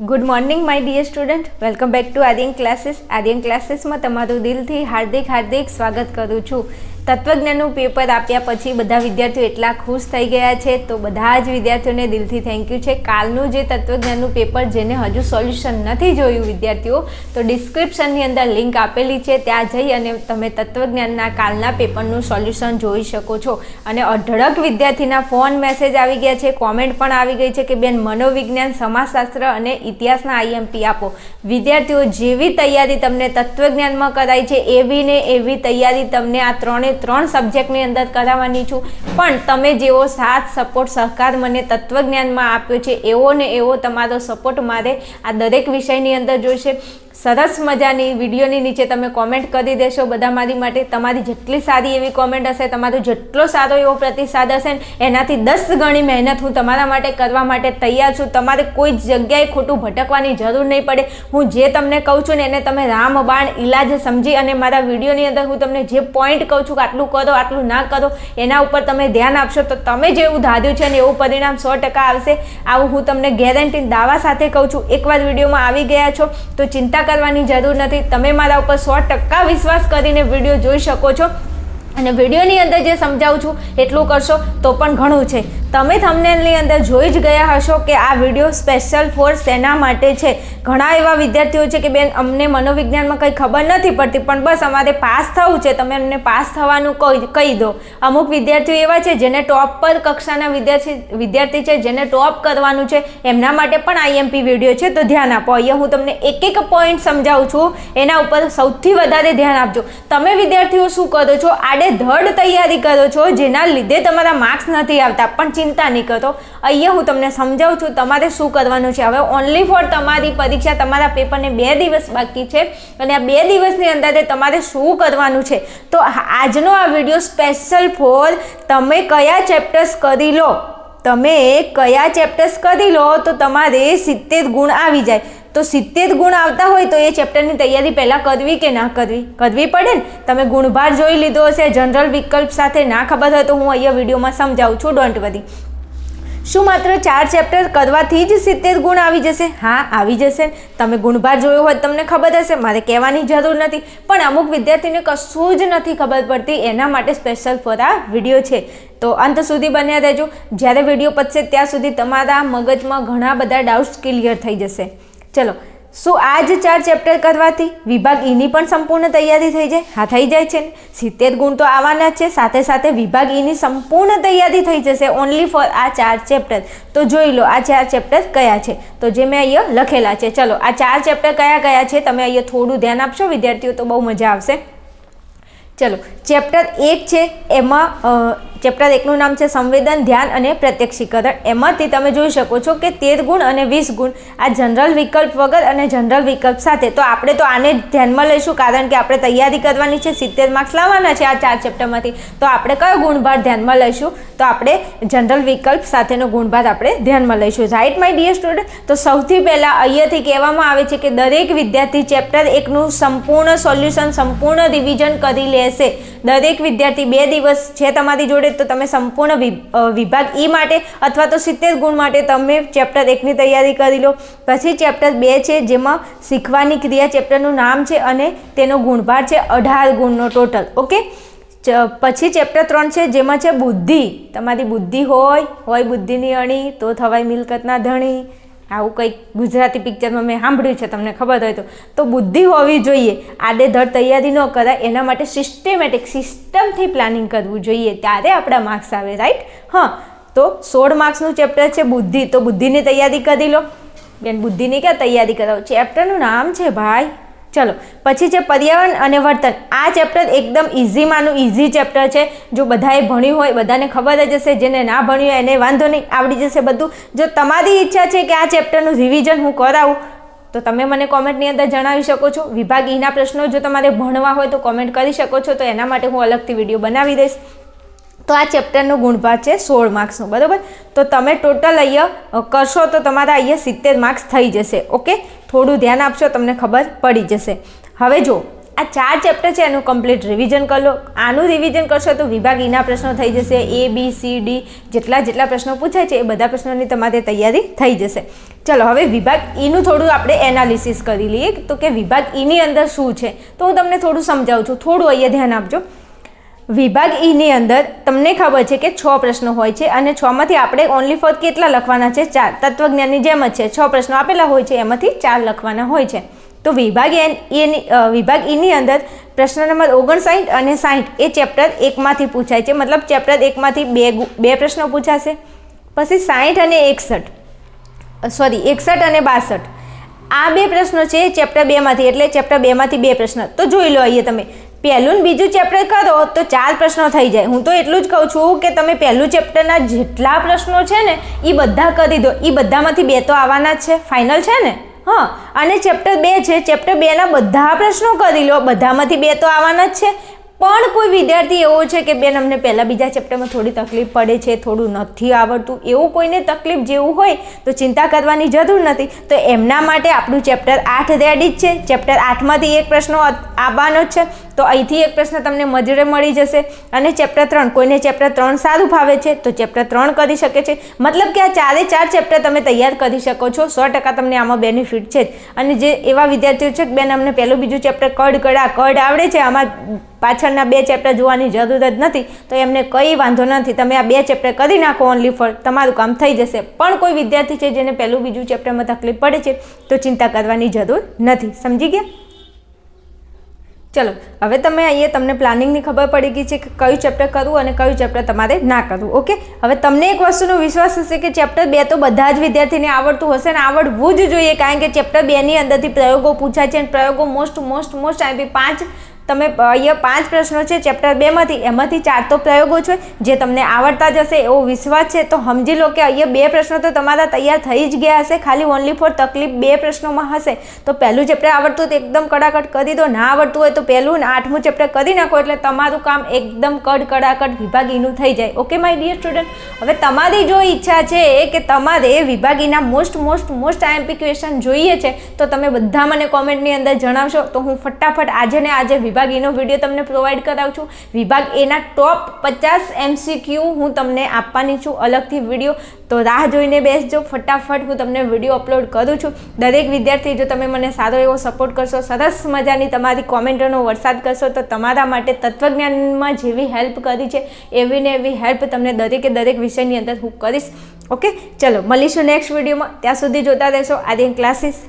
Good morning my dear student welcome back to Aryan classes Aryan ક્લાસીસમાં તમારું દિલથી હાર્દિક હાર્દિક સ્વાગત કરું છું. તત્વજ્ઞાનનું પેપર આપ્યા પછી બધા વિદ્યાર્થીઓ એટલા ખુશ થઈ ગયા છે. તો બધા જ વિદ્યાર્થીઓને દિલથી થેન્ક યુ છે. કાલનું જે તત્વજ્ઞાનનું પેપર જેને હજુ સોલ્યુશન નથી જોયું વિદ્યાર્થીઓ, તો ડિસ્ક્રિપ્શનની અંદર લિંક આપેલી છે. ત્યાં જઈ અને તમે તત્વજ્ઞાનના કાલના પેપરનું સોલ્યુશન જોઈ શકો છો. અને અઢળક વિદ્યાર્થીના ફોન મેસેજ આવી ગયા છે. કોમેન્ટ પણ આવી ગઈ છે કે, બેન, મનોવિજ્ઞાન, સમાજશાસ્ત્ર અને ઇતિહાસના આઈએમપી આપો. વિદ્યાર્થીઓ જેવી તૈયારી તમને તત્વજ્ઞાનમાં કરાઈ છે, એવી ને એવી તૈયારી તમને આ ત્રણે ત્રણ સબ્જેક્ટની અંદર કરાવવાની છું. પણ તમે જેવો સાથ, સપોર્ટ, સહકાર મને તત્વજ્ઞાનમાં આપ્યો છે, એવો ને એવો તમારો સપોર્ટ મારે આ દરેક વિષયની અંદર જોઈશે. સરસ મજાની વિડીયોની નીચે તમે કોમેન્ટ કરી દેશો બધા મારી માટે. તમારી જેટલી સારી એવી કોમેન્ટ હશે, તમારો જેટલો સારો એવો પ્રતિસાદ હશે ને, એનાથી દસ ગણી મહેનત હું તમારા માટે કરવા માટે તૈયાર છું. તમારે કોઈ જગ્યાએ ખોટું ભટકવાની જરૂર નહીં પડે. હું જે તમને કહું છું ને, એને તમે રામ બાણ ઇલાજ સમજી અને મારા વિડીયોની અંદર હું તમને જે પોઈન્ટ કહું છું કે આટલું કરો, આટલું ના કરો, એના ઉપર તમે ધ્યાન આપશો તો તમે જેવું ધાર્યું છે ને, એવું પરિણામ સો ટકા આવશે. આવું હું તમને ગેરંટી દાવા સાથે કહું છું. એકવાર વિડીયોમાં આવી ગયા છો તો ચિંતા કરવાની જરૂર નથી. તમે મારા ઉપર સો ટકા વિશ્વાસ કરીને વીડિયો જોઈ શકો છો. અને વિડીયોની અંદર જે સમજાવું છું, એટલું કરશો તો પણ ઘણું છે. તમે થંબનેલની અંદર જોઈ જ ગયા હશો કે આ વીડિયો સ્પેશિયલ ફોર સેના માટે છે. ઘણા એવા વિદ્યાર્થીઓ છે કે બેન, અમને મનોવિજ્ઞાનમાં કંઈ ખબર નથી પડતી, પણ બસ અમારે પાસ થવું છે. તમે અમને પાસ થવાનું કહી દો. અમુક વિદ્યાર્થીઓ એવા છે જેને ટોપ પર કક્ષાના વિદ્યાર્થી વિદ્યાર્થી છે જેને ટોપ કરવાનું છે, એમના માટે પણ આઈએમપી વીડિયો છે. તો ધ્યાન આપો. અહીંયા હું તમને એક એક પોઈન્ટ સમજાવું છું. એના ઉપર સૌથી વધારે ધ્યાન આપજો. તમે વિદ્યાર્થીઓ શું કરો છો? આડે ધડ તૈયારી કરો છો, જેના લીધે તમારા માર્ક્સ નથી આવતા. પણ ચિંતા નહીં કરતો. અહીંયા હું તમને સમજાવું છું, તમારે શું કરવાનું છે? હવે ઓનલી ફોર તમારી પરીક્ષા, તમારા પેપરને બે દિવસ બાકી છે અને આ બે દિવસની અંદર તમારે શું કરવાનું છે? તો આજનો આ વીડિયો સ્પેશિયલ ફોર તમે કયા ચેપ્ટર્સ કરી લો? તમે કયા ચેપ્ટર્સ કરી લો તો તમારે સિત્તેર ગુણ આવી જાય. તો સિત્તેર ગુણ આવતા હોય તો એ ચેપ્ટરની તૈયારી પહેલાં કરવી કે ના કરવી? કરવી પડે ને? તમે ગુણભાર જોઈ લીધો હશે, જનરલ વિકલ્પ સાથે ના ખબર હોય તો હું અહીંયા વિડીયોમાં સમજાવું છું ડોન્ટ વધી શું માત્ર ચાર ચેપ્ટર કરવાથી જ સિત્તેર ગુણ આવી જશે? હા, આવી જશે. તમે ગુણભાર જોયો હોય તમને ખબર હશે, મારે કહેવાની જરૂર નથી. પણ અમુક વિદ્યાર્થીને કશું જ નથી ખબર પડતી, એના માટે સ્પેશિયલ ફોર આ વીડિયો છે. તો અંત સુધી બન્યા રહેજો. જ્યારે વીડિયો પતશે ત્યાં સુધી તમારા મગજમાં ઘણા બધા ડાઉટ્સ ક્લિયર થઈ જશે. ચલો, શું આ જ ચાર ચેપ્ટર કરવાથી? વિભાગ ઈની પણ સંપૂર્ણ તૈયારી થઈ જાય? હા, થઈ જાય છે ને? સિત્તેર ગુણ તો આવવાના છે, સાથે સાથે વિભાગ ઈની સંપૂર્ણ તૈયારી થઈ જશે ઓનલી ફોર આ ચાર ચેપ્ટર તો જોઈ લો, આ ચાર ચેપ્ટર કયા છે? તો જે મેં અહીંયા લખેલા છે. ચલો, આ ચાર ચેપ્ટર કયા કયા છે? તમે અહીંયા થોડું ધ્યાન આપશો, વિદ્યાર્થીઓ, તો બહુ મજા આવશે. ચલો ચેપ્ટર એક છે, એમાં ચેપ્ટર એકનું નામ છે સંવેદન, ધ્યાન અને પ્રત્યક્ષીકરણ. એમાંથી તમે જોઈ શકો છો કે તેર ગુણ અને વીસ ગુણ આ જનરલ વિકલ્પ વગર અને જનરલ વિકલ્પ સાથે. તો આપણે તો આને ધ્યાનમાં લઈશું, કારણ કે આપણે તૈયારી કરવાની છે, સિત્તેર માર્ક્સ લાવવાના છે આ ચાર ચેપ્ટરમાંથી તો આપણે કયો ગુણભાર ધ્યાનમાં લઈશું? તો આપણે જનરલ વિકલ્પ સાથેનો ગુણભાર આપણે ધ્યાનમાં લઈશું. રાઈટ માય ડિયર સ્ટુડન્ટ તો સૌથી પહેલાં અહીંયાથી કહેવામાં આવે છે કે દરેક વિદ્યાર્થી ચેપ્ટર એકનું સંપૂર્ણ સોલ્યુશન સંપૂર્ણ રિવિઝન કરી લેશે. દરેક વિદ્યાર્થી બે દિવસ છે તમારી જોડે તો તમે સંપૂર્ણ વિભાગ ઈ માટે અથવા તો સિત્તેર ગુણ માટે તમે ચેપ્ટર એકની તૈયારી કરી લો. પછી ચેપ્ટર બે છે જેમાં શીખવાની ક્રિયા ચેપ્ટરનું નામ છે અને તેનો ગુણભાર છે અઢાર ગુણનો ટોટલ. ઓકે? પછી ચેપ્ટર ત્રણ છે જેમાં છે બુદ્ધિ. તમારી બુદ્ધિ હોય હોય બુદ્ધિની અણી, તો થવાય મિલકતના ધણી. આવું કંઈક ગુજરાતી પિક્ચરમાં મેં સાંભળ્યું છે, તમને ખબર હોય તો. તો બુદ્ધિ હોવી જોઈએ. આડેધડ તૈયારી ન કરાય, એના માટે સિસ્ટેમેટિક સિસ્ટમથી પ્લાનિંગ કરવું જોઈએ. ત્યારે આપણા માર્ક્સ આવે રાઈટ હા. તો સોળ માર્ક્સનું ચેપ્ટર છે બુદ્ધિ. તો બુદ્ધિની તૈયારી કરી લો. બેન, બુદ્ધિની ક્યાં તૈયારી કરાવો? ચેપ્ટરનું નામ છે, ભાઈ. ચલો, પછી છે પર્યાવરણ અને વર્તન. આ ચેપ્ટર એકદમ ઇઝીમાંનું ઇઝી ચેપ્ટર છે. જો બધાએ ભણ્યું હોય, બધાને ખબર જ હશે, જેને ના ભણ્યું હોય એને વાંધો નહીં, આવડી જશે બધું. જો તમારી ઈચ્છા છે કે આ ચેપ્ટરનું રિવિઝન હું કરાવું, તો તમે મને કોમેન્ટની અંદર જણાવી શકો છો. વિભાગ ઈના પ્રશ્નો જો તમારે ભણવા હોય તો કોમેન્ટ કરી શકો છો. તો એના માટે હું અલગથી વીડિયો બનાવી દઈશ. તો આ ચેપ્ટરનો ગુણભાર છે સોળ માર્ક્સનું બરાબર? તો તમે ટોટલ અહીંયા કરશો તો તમારા અહીંયા સિત્તેર માર્ક્સ થઈ જશે ઓકે થોડું ધ્યાન આપશો, તમને ખબર પડી જશે. હવે જો, આ ચાર ચેપ્ટર છે, એનું કમ્પ્લીટ રિવિઝન કરી લો. આનું રિવિઝન કરશો તો વિભાગ ઈના પ્રશ્નો થઈ જશે. એ બી સી ડી જેટલા જેટલા પ્રશ્નો પૂછાય છે, એ બધા પ્રશ્નોની તમારે તૈયારી થઈ જશે. ચલો, હવે વિભાગ ઈનું થોડું આપણે એનાલિસિસ કરી લઈએ. તો કે વિભાગ ઈની અંદર શું છે? તો હું તમને થોડું સમજાવું છું. થોડું અહીંયા ધ્યાન આપજો. વિભાગ ઈની અંદર તમને ખબર છે કે છ પ્રશ્નો હોય છે અને છમાંથી આપણે ઓનલી ફોર કેટલા લખવાના છે? ચાર. તત્વજ્ઞાનની જેમ જ છે. છ પ્રશ્નો આપેલા હોય છે, એમાંથી ચાર લખવાના હોય છે. તો વિભાગ એન એની વિભાગ ઈની અંદર પ્રશ્ન નંબર ઓગણસાઠ અને સાઠ એ ચેપ્ટર એકમાંથી પૂછાય છે. મતલબ ચેપ્ટર એકમાંથી બે બે પ્રશ્નો પૂછાશે. પછી સાઠ અને એકસઠ. સોરી એકસઠ અને બાસઠ. આ બે પ્રશ્નો છે ચેપ્ટર બેમાંથી, એટલે ચેપ્ટર બેમાંથી બે પ્રશ્ન. તો જોઈ લો અહીંયા તમે. પહેલું બીજું ચેપ્ટર કરો તો ચાર પ્રશ્નો થઈ જાય. હું તો એટલું જ કહું છું કે તમે પહેલું ચેપ્ટરના જેટલા પ્રશ્નો છે ને એ બધા કરી દો એ બધામાંથી બે તો આવવાના જ છે. ફાઇનલ છે ને? હા. અને ચેપ્ટર બે છે. ચેપ્ટર બેના બધા પ્રશ્નો કરી લો. બધામાંથી બે તો આવવાના જ છે. પણ કોઈ વિદ્યાર્થી એવો છે કે બેન, અમને પહેલાં બીજા ચેપ્ટરમાં થોડી તકલીફ પડે છે, થોડું નથી આવડતું, એવું કોઈને તકલીફ જેવું હોય તો ચિંતા કરવાની જરૂર નથી. તો એમના માટે આપણું ચેપ્ટર આઠ રેડી જ છે. ચેપ્ટર આઠમાંથી એક પ્રશ્નો આવવાનો જ છે. તો અહીંથી એક પ્રશ્ન તમને મજરે મળી જશે. અને ચેપ્ટર ત્રણ, કોઈને ચેપ્ટર ત્રણ સારું ફાવે છે, તો ચેપ્ટર ત્રણ કરી શકે છે. મતલબ કે આ ચારે ચાર ચેપ્ટર તમે તૈયાર કરી શકો છો. સો ટકા તમને આમાં બેનિફિટ છે અને જે એવા વિદ્યાર્થીઓ છે કે બેન, અમને પહેલું બીજું ચેપ્ટર કડ કડા કડ આવડે છે, આમાં પાછળના બે ચેપ્ટર જોવાની જરૂર જ નથી, તો એમને કંઈ વાંધો નથી. તમે આ બે ચેપ્ટર કરી નાખો ઓનલી ફોર તમારું કામ થઈ જશે. પણ કોઈ વિદ્યાર્થી છે જેને પહેલું બીજું ચેપ્ટરમાં તકલીફ પડે છે, તો ચિંતા કરવાની જરૂર નથી. સમજી ગયા? ચલો, હવે તમે અહીંયા તમને પ્લાનિંગની ખબર પડી ગઈ છે કે કયું ચેપ્ટર કરવું અને કયું ચેપ્ટર તમારે ના કરવું ઓકે હવે તમને એક વસ્તુનો વિશ્વાસ હશે કે ચેપ્ટર બે તો બધા જ વિદ્યાર્થીને આવડતું હશે ને આવડવું જ જોઈએ, કારણ કે ચેપ્ટર બેની અંદરથી પ્રયોગો પૂછાય છે અને પ્રયોગો મોસ્ટ મોસ્ટ મોસ્ટ આઈપી પાંચ તમે અહીંયા પાંચ પ્રશ્નો છે, ચેપ્ટર બેમાંથી, એમાંથી ચાર તો પ્રયોગો છે. જે તમને આવડતા જ હશે એવો વિશ્વાસ છે, તો સમજી લો કે અહીંયા બે પ્રશ્નો તો તમારા તૈયાર થઈ જ ગયા હશે. ખાલી ઓનલી ફોર તકલીફ બે પ્રશ્નોમાં હશે. તો પહેલું ચેપ્ટર આવડતું તો એકદમ કડાકટ કરી દો. ના આવડતું હોય તો પહેલું ને આઠમું ચેપ્ટર કરી નાખો એટલે તમારું કામ એકદમ કડ કડાકટ વિભાગીનું થઈ જાય. ઓકે માય ડિયર સ્ટુડન્ટ હવે તમારી જો ઈચ્છા છે કે તમારે વિભાગીના most most most IMP question જોઈએ છે, તો તમે બધા મને કોમેન્ટની અંદર જણાવશો. તો હું ફટાફટ આજે ને આજે વિભાગ એનો વીડિયો તમને પ્રોવાઈડ કરાવું છું. વિભાગ એના ટોપ પચાસ એમસીક્યુ હું તમને આપવાની છું અલગથી વીડિયો. તો રાહ જોઈને બેસજો. ફટાફટ હું તમને વીડિયો અપલોડ કરું છું. દરેક વિદ્યાર્થી જો તમે મને સારો એવો સપોર્ટ કરશો, સરસ મજાની તમારી કોમેન્ટોનો વરસાદ કરશો, તો તમારા માટે તત્વજ્ઞાનમાં જેવી હેલ્પ કરી છે, એવી ને એવી હેલ્પ તમને દરેકે દરેક વિષયની અંદર હું કરીશ. ઓકે ચલો, મળીશું નેક્સ્ટ વિડીયોમાં. ત્યાં સુધી જોતા રહેશો. આર્યન ક્લાસીસ